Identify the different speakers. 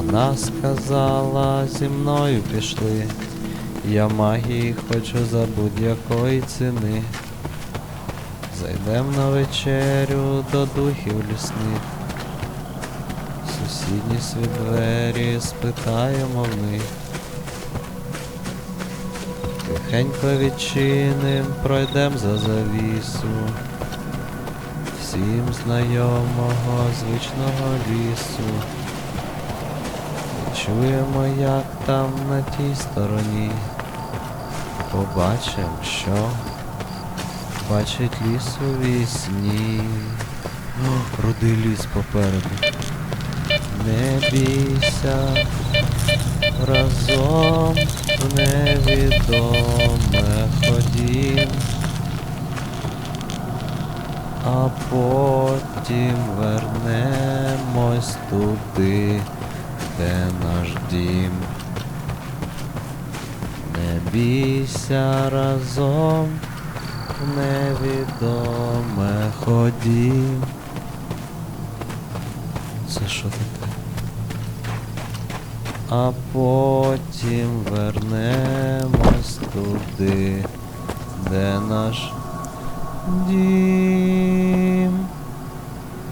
Speaker 1: Вона сказала, зі мною пішли. Я магії хочу за будь-якої ціни. Зайдем на вечерю до духів лісних. Сусідні свій двері спитаємо в них. Тихенько відчиним, пройдем за завісу. Всім знайомого звичного лісу. Чуємо, як там на тій стороні. Побачим, що бачить ліс у вісні. О, рудий ліс попереду. Не бійся, разом в невідоме ходім, а потім вернемось туди, де наш дім. Не бійся разом невідоме ходім. Це що таке? А потім вернемось туди, де наш дім.